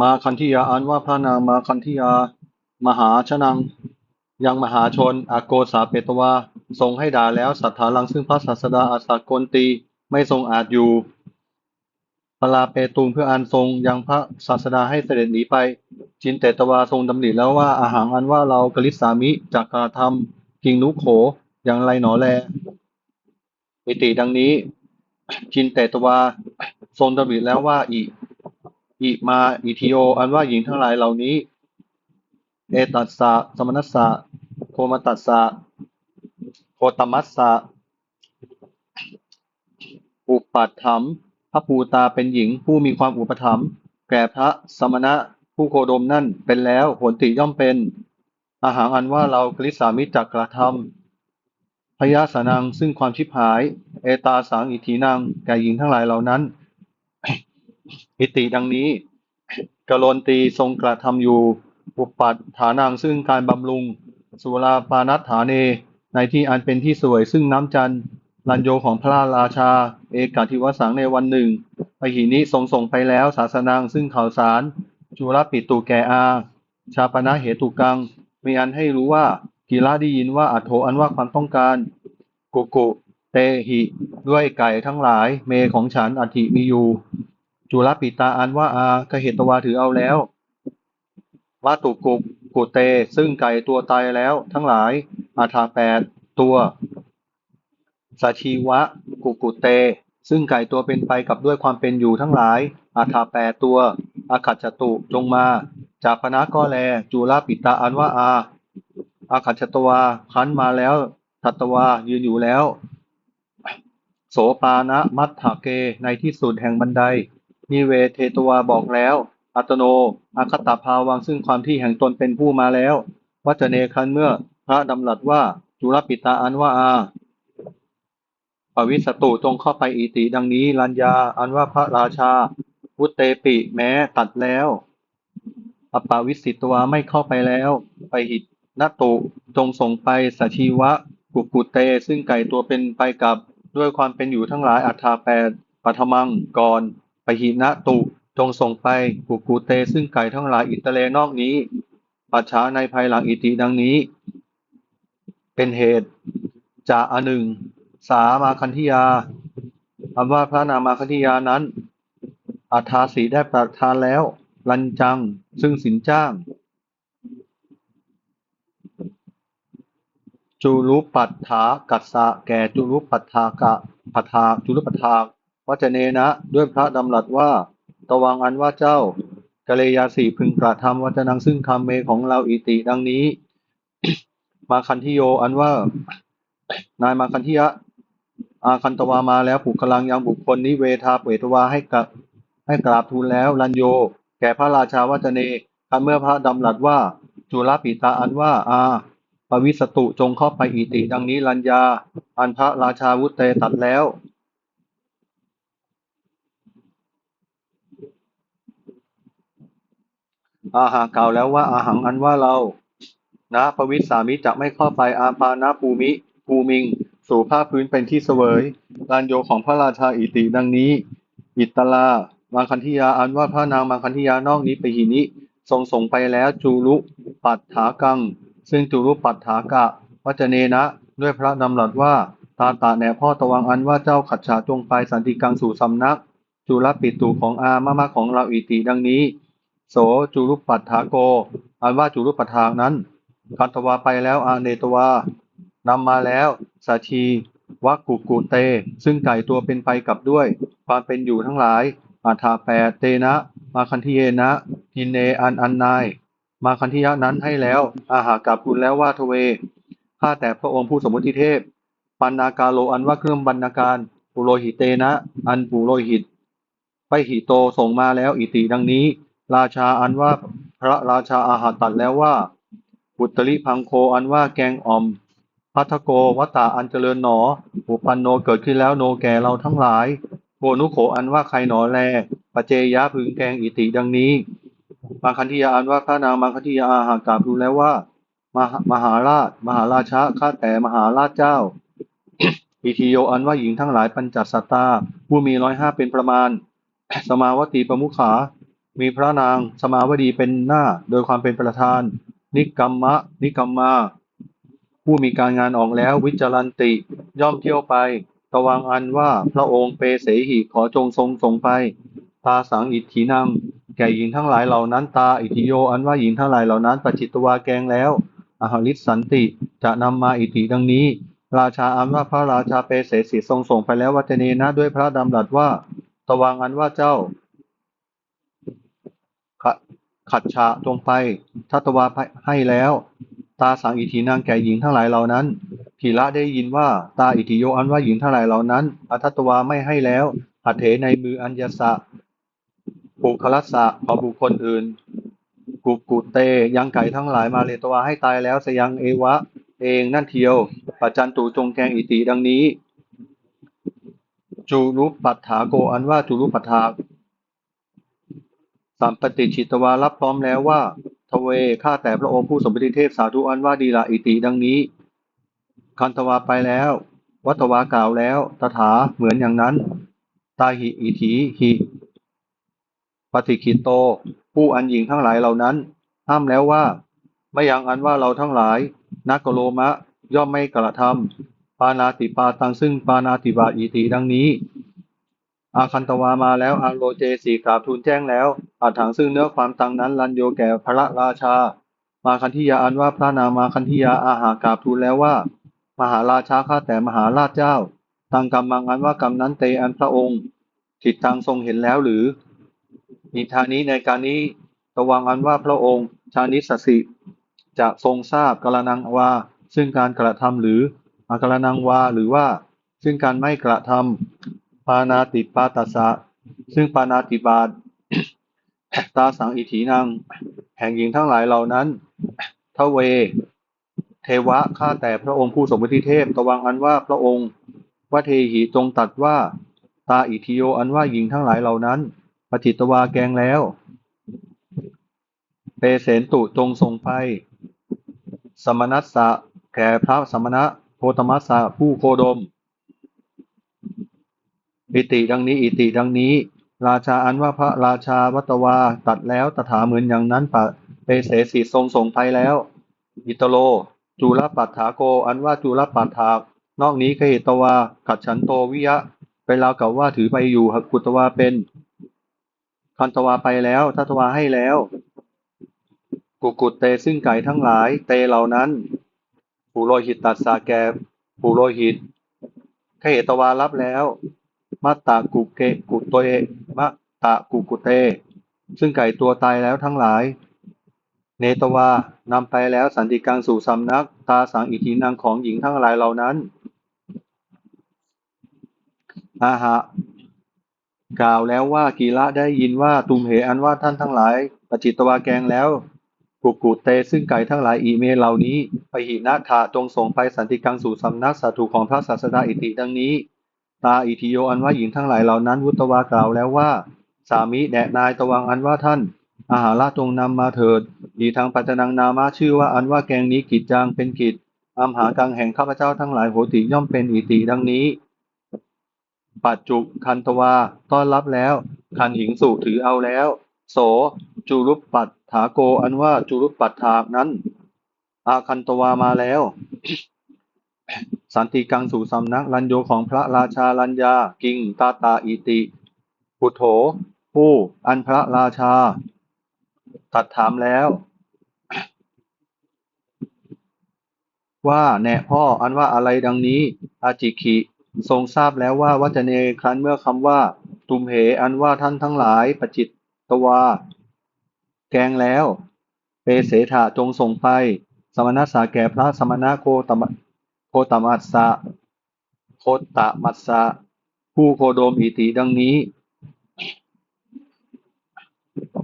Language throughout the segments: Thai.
มาคันธิยาอันว่าพระนางมาคันธิยา มหาชนัง ยังมหาชนอาโกสาเปตวาทรงให้ด่าแล้วสัทธาลังซึ่งพระศาสดาอาสากลตีไม่ทรงอาจอยู่พลาเปตุงเพื่ออันทรงยังพระศาสดาให้เสด็จหนีไป จินเตตวาทรงดำริแล้วว่าอาหารอันว่าเรากลิสามิจากกระทำกิงนุโขอย่างไรหนอแลมิติดังนี้ จินเตตวาทรงดำริแล้วว่าอี อิมาอิทิโออันว่าหญิงทั้งหลายเหล่านี้ เอตัสสะสมนัสสะโคมตัสสะโคตมัสสะอุปัฏฐัมภ์พระภูตาเป็นหญิงผู้มีความอุปถัมภ์แก่พระสมณะผู้โคดมนั่นเป็นแล้วผลติย่อมเป็น อาหารอันว่าเรากลิสามิจักกระทำพยาสนังซึ่งความชิบหาย เอตาสังอิทีนังแก่หญิงทั้งหลายเหล่านั้น อิติดังนี้กโลนตีทรงกระทำอยู่อุปัฏฐานังซึ่งการบำรุง สุราปานัฏฐาเน ในที่อันเป็นที่สวยซึ่งน้ำจันทร์ลันโยของพระราชา เอกาธิวสังในวันหนึ่งปหินิทรงส่งไปแล้วศาสนังซึ่งข่าวสาร จุลปิตุแกอา ชาปนะเหตุกัง มีอันให้รู้ว่ากีฬาได้ยินว่าอัโถอันว่าความต้องการ กุกุเตหิ ด้วยไก่ทั้งหลาย เมของฉันอธิมีอยู่ จุลปิตาอันว่าอากเหตวาถือเอาแล้ววาตุกุกุเต ซึ่งไก่ตัวตายแล้ว ทั้งหลาย อาถาแปดตัวสาชีวะ กุกุเต ซึ่งไก่ตัวเป็นไปกับด้วยความเป็นอยู่ทั้งหลาย อาถาแปดตัวอาขัดจตุจงมาจากพนะก็แล จุลปิตาอันว่าอาอาขัดจตวาคันมาแล้วทัตวายืนอยู่แล้ว โสปานะมัตถเกในที่สุดแห่งบันได นิเวเทตวาบอกแล้ว อัตโน อาคตาภาวังซึ่งความที่แห่งตนเป็นผู้มาแล้ว วัจเนคันเมื่อพระดำรัสว่าจุลปิตาอันว่าอาปวิสตุจงเข้าไปอีติดังนี้ลัญญาอันว่าพระราชา วุตเตปิแม้ตัดแล้วอปาวิสิตวาไม่เข้าไปแล้ว ไปหิตนตุจงส่งไปสัชีวะกุกุเต ซึ่งไก่ตัวเป็นไปกับด้วยความเป็นอยู่ทั้งหลายอัฏฐาแปดปัทมังก่อน ปหินะตุจงส่งไปกุกุเตซึ่งไก่ทั้งหลายอิตเลนอกนี้ ปัจฉาในภายหลังอิติดังนี้ เป็นเหตุจาอันหนึ่ง สามาคันธิยาคำว่าพระนามาคันธิยานั้นอาทาสีได้ประทานแล้ว ลันจัง ซึ่งสินจ้างจุลุปัฏฐากัสสะแก่จุลุปัฏฐากะปัฏฐาจุลุปัฏฐา วัจเนนะ ด้วยพระดำรัสว่า ตวังอันว่าเจ้ากะเลยาสีพึงกระทำวัจนังซึ่งคำเมของเราอิติดังนี้ มาคันธิโยอันว่า นายมาคันธิยะ อาคันตวามาแล้วผูกกำลังยังบุคคลนิเวทาเปตวาให้กับให้กราบทูลแล้วลันโย แก่พระราชาวัจเนคันเมื่อพระดำรัสว่า จุลปิตาอันว่า อาปวิสตุจงเข้าไปอิติ ดังนี้ลัญญา อันพระราชาวุตเตตัดแล้ว อาหากล่าวแล้วว่าอาหังอันว่าเรานะปวิสามิจะไม่เข้าไปอาปานาภูมิภูมิง สู่ภาคพื้นเป็นที่เสวยลานโยของพระราชาอิติดังนี้ อิตลามังคันธิยาอันว่าพระนางมังคันธิยานอกนี้ไปหินิทรงส่งไปแล้วจูรุปัฏฐากัง ซึ่งจูรุปัฏฐากะวัจเนนะ ด้วยพระดำรัสว่า ตาตาแหนพ่อตะวังอันว่าเจ้าขัดฉาจงไปสันติกังสู่สำนัก จุลปิตุของอามามาของเราอิติดังนี้ โสจุรุปัฏฐาโก อันว่าจุรุปัฏฐานั้นคันตวาไปแล้วอาเนตวานำมาแล้วสาชีวักกุกุเต ซึ่งไก่ตัวเป็นไปกับด้วย ความเป็นอยู่ทั้งหลาย อาถาแปดเตนะ มาคันธิเยนะทินเนอันอันนาย มาคันธิยะนั้นให้แล้ว อาหากับคุณแล้วว่าทเวข้าแต่พระองค์ผู้สมมติเทพ ปันนากาโลอันว่าเครื่องบรรณาการปุโรหิเตนะ อันปุโรหิต ไปหิโตส่งมาแล้วอิติดังนี้ ราชาอันว่าพระราชาอาหารตัดแล้วว่าปุตริพังโคอันว่าแกงอ่อมพัทโกวัตตาอันเจริญหนออุปันโนเกิดขึ้นแล้วโนแก่เราทั้งหลายโกนุโขอันว่าใครหนอแลปเจยะพึงแกงอิติดังนี้มาคันธิยาอันว่าพระนางมาคันธิยาอาหากราบดูแล้วว่ามหามหาราช มหาราชาข้าแต่มหาราชเจ้า อิทิโยอันว่าหญิงทั้งหลายปัญจสัตตา ผู้มีร้อยห้าเป็นประมาณ สมาวตีประมุขา มีพระนางสมาวดีเป็นหน้าโดยความเป็นประธาน นิกรรมะ นิกรรมา ผู้มีการงานออกแล้ววิจารันติย่อมเที่ยวไปตวังอันว่าพระองค์เปเสหิขอจงทรงส่งไป ตาสังอิทธินังแก่หญิงทั้งหลายเหล่านั้นตาอิทธิโยอันว่าหญิงทั้งหลายเหล่านั้นปจิตตวาแกงแล้วอหริสสันติจะนำมาอิทธิดังนี้ ราชาอันว่าพระราชาเปเสสิทรงส่งไปแล้ววัจเนนะด้วยพระดำรัสว่า ตวังอันว่าเจ้า ขัดฉะจงไป ทัตวาให้แล้ว ตาสังอิทินางแก่หญิงทั้งหลายเหล่านั้นทีละได้ยินว่าตาอิทิโยอันว่าหญิงทั้งหลายเหล่านั้นอัทัตวาไม่ให้แล้วอัเถในมืออัญญสะปุคลัสสะขอบุคคลอื่น กุกุเตยังไก่ทั้งหลายมาเลตวาให้ตายแล้วสยังเอวะ เองนั่นเทียวปัจจันตุจงแกงอิติดังนี้ จูรุปัฏฐาโกอันว่าจูรุปัฏฐา สัมปติชิตวารับพร้อมแล้วว่า ทเวข้าแต่พระองค์ผู้สมบูรณ์เทพสาธุอันว่าดีละอิติดังนี้ คันธวาไปแล้ว วัตวากล่าวแล้ว ตถาเหมือนอย่างนั้น ตาหิอิถีหิปฏิคิโต ผู้อันหญิงทั้งหลายเหล่านั้น ห้ามแล้วว่า ไม่ยังอันว่าเราทั้งหลาย นักกโลมะ ย่อมไม่กระทำปานาติปาตังซึ่งปานาติบาอิติดังนี้ อาคันตวามาแล้วอาโลเจสีกราบทูลแจ้งแล้วอาถังซึ่งเนื้อความตังนั้นลันโยแก่พระราชา มาคันธิยาอันว่าพระนางมาคันธิยาอาหากราบทูลแล้วว่า มหาราชาข้าแต่มหาราชเจ้าตังกรรมังอันว่ากรรมนั้นเตอันพระองค์จิตตังทรงเห็นแล้วหรือนิทานี้ในการนี้ตะวังอันว่าพระองค์ชานิสสิ จะทรงทราบกรนังวาซึ่งการกระทำหรืออากรนังวาหรือว่า ซึ่งการไม่กระทำ ปานาติปาตัสะ ซึ่งปานาติบาตตาสังอิถีนางแห่งหญิงทั้งหลายเหล่านั้นทเว เทวะข้าแต่พระองค์ผู้สมบูรณ์เทพตวังอันว่าพระองค์ว่าเทหีจงตัดว่า ตาอิทิโยอันว่าหญิงทั้งหลายเหล่านั้นปจิตวาแกงแล้วเปเสนตุจงทรงไปสมนัสสะแก่พระสมณะโพธมัสสะผู้โคดม อิติดังนี้อิติดังนี้ ราชาอันว่าพระราชาวัตวาตัดแล้วตถาเหมือนอย่างนั้นปะเปเสสีทรงส่งไปแล้ว อิตโล จุลปัฏฐาโก อันว่าจุลปัฏฐานอกนี้ขเหตวากัดฉันโตวิยะไปราวกับว่าถือไปอยู่หกุตวาเป็น คันตวาไปแล้วทัตวาให้แล้ว กุกุตเตซึ่งไก่ทั้งหลาย เตเหล่านั้นปุโรหิตตัสสาแกปุโรหิตขเหตวารับแล้ว มัตตากุเกกุโตเอมัตตากุกุเต ซึ่งไก่ตัวตายแล้วทั้งหลาย เนตวานำไปแล้วสันติกังสู่สำนัก ตาสังอิทธินางของหญิงทั้งหลายเหล่านั้นอาหะกล่าวแล้วว่ากีละได้ยินว่าตุมเหอันว่าท่านทั้งหลายปจิตตวาแกงแล้วกุกุเตซึ่งไก่ทั้งหลายอีเมเหล่านี้ไปหินาถาจงส่งไปสันติกังสู่สำนักสาธุของพระศาสดาอิติดังนี้ ตาอิทิโยอันว่าหญิงทั้งหลายเหล่านั้นวุตวากล่าวแล้วว่า สามิแดนายตวังอันว่าท่าน อาหาราจงนำมาเถิดดีทางปัจจนังนามาชื่อว่าอันว่าแกงนี้กิจจางเป็นกิจอัมหากังแห่งข้าพเจ้าทั้งหลายโหติย่อมเป็นอิติดังนี้ ปัจจุคันตวาต้อนรับแล้ว คันหิงสุถือเอาแล้ว โสจุรุปปัฏฐาโกอันว่าจุรุปปัฏฐากนั้น อาคันตวามาแล้ว สันติกังสู่สำนักลันโยของพระราชาลัญญา กิงตาตาอิติปุโถ ผู้อันพระราชา ตัดถามแล้ว ว่าแน่พ่ออันว่าอะไรดังนี้ อาจิคิทรงทราบแล้วว่าวัจเนครั้นเมื่อคำว่า ตุมเหอันว่าท่านทั้งหลายปจิตตวา แกงแล้ว เปเสถาจงส่งไป สมณะสาแก่พระสมณะโคตม ตมัสสะโคตมัสสะผู้โคโดมอิติดังนี้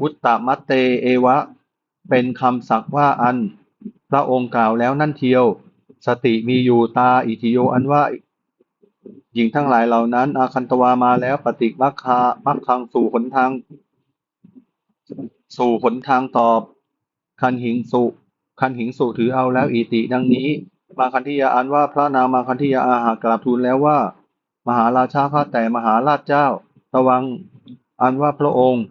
วุตตมัตเตเอวะ เป็นคำศักว่าอัน พระองค์กล่าวแล้วนั่นเทียว สติมีอยู่ตาอิทิโยอันว่า หญิงทั้งหลายเหล่านั้น อาคันตวามาแล้วปฏิมัคคามัคคังสู่หนทาง สู่หนทางตอบ คันหิงสุ คันหิงสุถือเอาแล้วอิติดังนี้ มาคันธิยาอันว่าพระนางมาคันธิยาอาหากราบทูลแล้วว่า มหาราชาข้าแต่มหาราชเจ้าระวังอันว่าพระองค์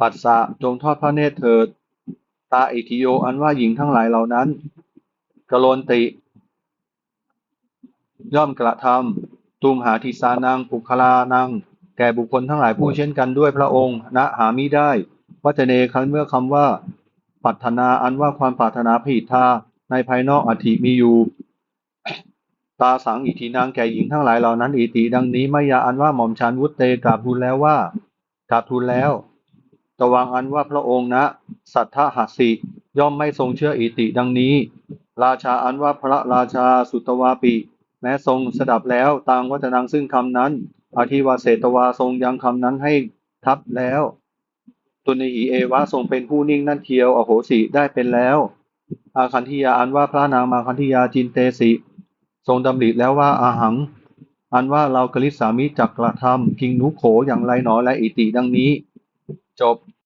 ปัสสะจงทอดพระเนตรเถิด ตาอิทิโยอันว่าหญิงทั้งหลายเหล่านั้นกโลนติ ย่อมกระทำตุมหาทิสานังปุคลานัง แก่บุคคลทั้งหลายผู้เช่นกันด้วยพระองค์ณหามิได้ วัจเนคันเมื่อคำว่า ปรารถนาอันว่าความปรารถนาผิดทาในภายนอกอธิมีอยู่ตาสังอิทีนางแก่หญิงทั้งหลายเหล่านั้นอิติดังนี้ไม่ยาอันว่าหม่อมชันวุตเตกราบทูลแล้วว่ากราบทูลแล้วตวังอันว่าพระองค์นะ สัทธหัสสิย่อมไม่ทรงเชื่ออิติดังนี้ ราชาอันว่าพระราชาสุตวาปิแม้ทรงสดับแล้วตางวัฒนังซึ่งคำนั้นอธิวาเสตวาทรงยังคำนั้นให้ทับแล้ว ตุนีเอวะทรงเป็นผู้นิ่งนั่นเทียวอโหสิได้เป็นแล้ว อาคันธิยาอันว่าพระนางมาคันธิยาจินเตสิ ทรงดำริแล้วว่าอาหัง อันว่าเรากลิษสามิจักกระทำพิงนุโขอย่างไรหนอและอิติดังนี้ จบ